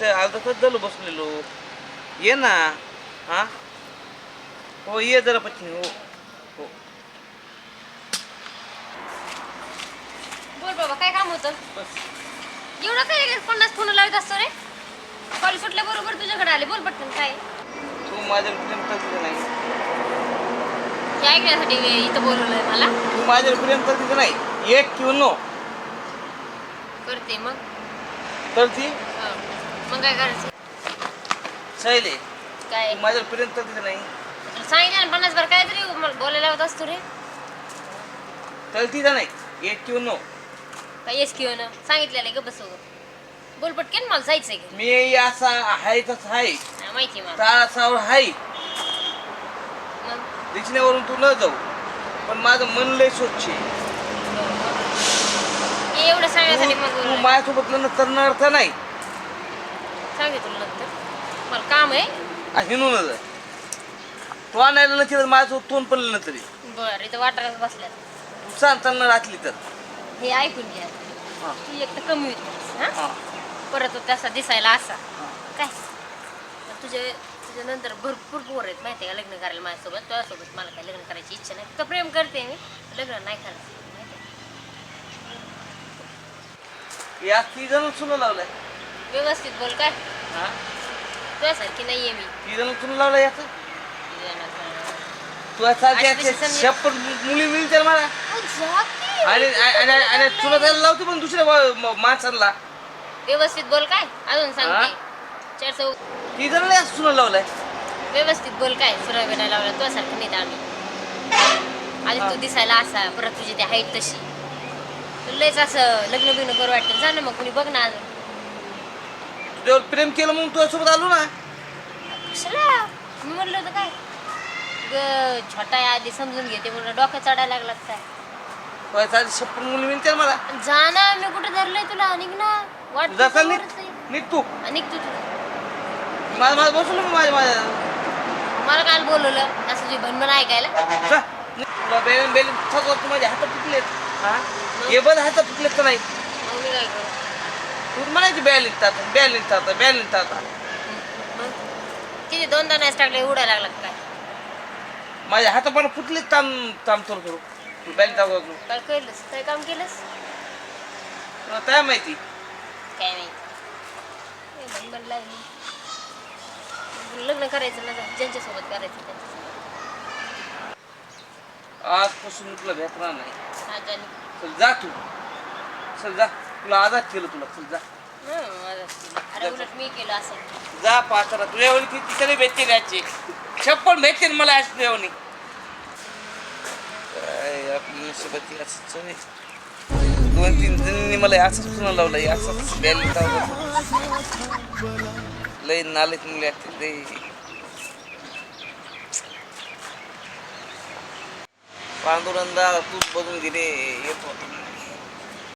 तर अर्धा तास झालो बसलेलो. ये ना. हा? हो ये जरा पत्नी हो. हो. बोल बाबा काय काम होतं? बस. एवढं काय पन्नास फोन लावत असतो रे? कॉल सुटल्याबरोबर तुझ्याकडे आले बोल पटकन काय तू माझ्या प्रेम करते नाही? हे ऐकण्यासाठी इथं बोलवलंय मला. तू माझ्या प्रेम करते नाही? एक किंवा नो. करते मग. तर ती हं. मग काय करायचं? सैले काय? तू माझ्या प्रेम करते नाही. तुला सांगितलं ना पन्नास बार काय तरी मला बोलायला होत असतो रे. तर ती नाही एक किंवा नो काय येस किंवा ना सांगितलेलं ग बसव बोल पटकन मला जायचंय घरी. मी असा आहे तसं आहे हा, माहिती आहे मला. तासावर आहे मग? दिसण्यावरून तू न जाऊ. पण माझं मन लय स्वच्छ आहे. हे एवढं सांगण्यासाठी मग तू-. माझ्यासोबत लग्न करणं अर्थ नाही. सांगे तुला नंतर. मला काम आहे. हिनून जा तू आणायला नसेल तर माझ्यासोबत तोंड पडलं ना तरी. बरं इथं वाटायला बसल्यात. तू सांगताना राखली तर. हे ऐकून घ्या हा. तू एक तर कमी होती. हा? हा. परत तो तसा दिसायला असा. हा. काय? तर तुझे तुझ्या नंतर भरपूर पोर आहेत माहिती आहे का लग्न करायला माझ्यासोबत? तुझ्यासोबत मला काही लग्न करायची इच्छा नाही. तर प्रेम करते मी. लग्न नाही करायचं माहिती आहे? या ती जण चुना लावलाय. व्यवस्थित बोल काय? हा? तुझ्यासारखी नाही आहे मी. ती जण चुना लावलाय याचं? तू अशी कशी समजेल? शप्पन मुली मिळते मला. आणि आणि आणि तुला त्याला लावते पण दुसऱ्या वा- म- माणसांना. व्यवस्थित बोल काय? अजून सांगते चार लय असं चुना लावलाय. व्यवस्थित बोल काय? सुरा बिना लावला तुझ्यासारखं नाही आम्ही. आधी तू दिसायला असा परत तुझी ती हाईट तशी. तुला लयच असं लग्न बिग्न करू वाटतं. जा ना मग कुणी बघ ना अजून. तुझ्यावर प्रेम केलं म्हणून तुझ्यासोबत आलो ना. कशाला? मी म्हणलं होतं काय? ग छोटा आहे आधी समजून घेते म्हणलं डोकं चढायला लागला काय? शप्पन मुली मिळते मला. जा ना मी कुठं धरलंय तुला? निघ ना. वाट जाता समोरच निघ. आहे. निघ तू. निघ तू माझं माझं मी माझ्या माझ्या मला काल बोलवलं असं तुझी भनभन ऐकायला. जा. तुला बेल बेल थकवा तू माझ्या हातात फुटलेत हा? हे बघ हातात फुटलेत का नाही? मग मी काय करू? तू म्हणायची बॅल निघतात बॅल निघतात बॅल मग तिथे दोन दोन टाकले उडायला लागला का काय? माझ्या हातात पण फुटलेत ताम ताम थोडं थोडं. तू बॅल टाकू काय केलंस? काय काम केलंस? तुला काय माहिती? काय नाही हे भनभन लागली. लग्न करायचं ना ज्यांच्यासोबत करायचं त्यांच्यासोबत आजपासून तुला भेटणार नाही. चल जा तू. चल जा. तुला आजाद केलं तुला. चल जा. हं, माझं केलं. अरे उलट मी केलं असं. जा पाचारा तुझ्या ती तिकडे भेटते घ्यायची छप्पन भेटते मला असं तुझ्या काय आपली नशिबात असंच आहे. दोन तीन जणांनी मला असंच पुन्हा लावलं. असंच बॅली लय नालेत मुली असतील लय. पांडुरंदा तूच बघून गेले येतो.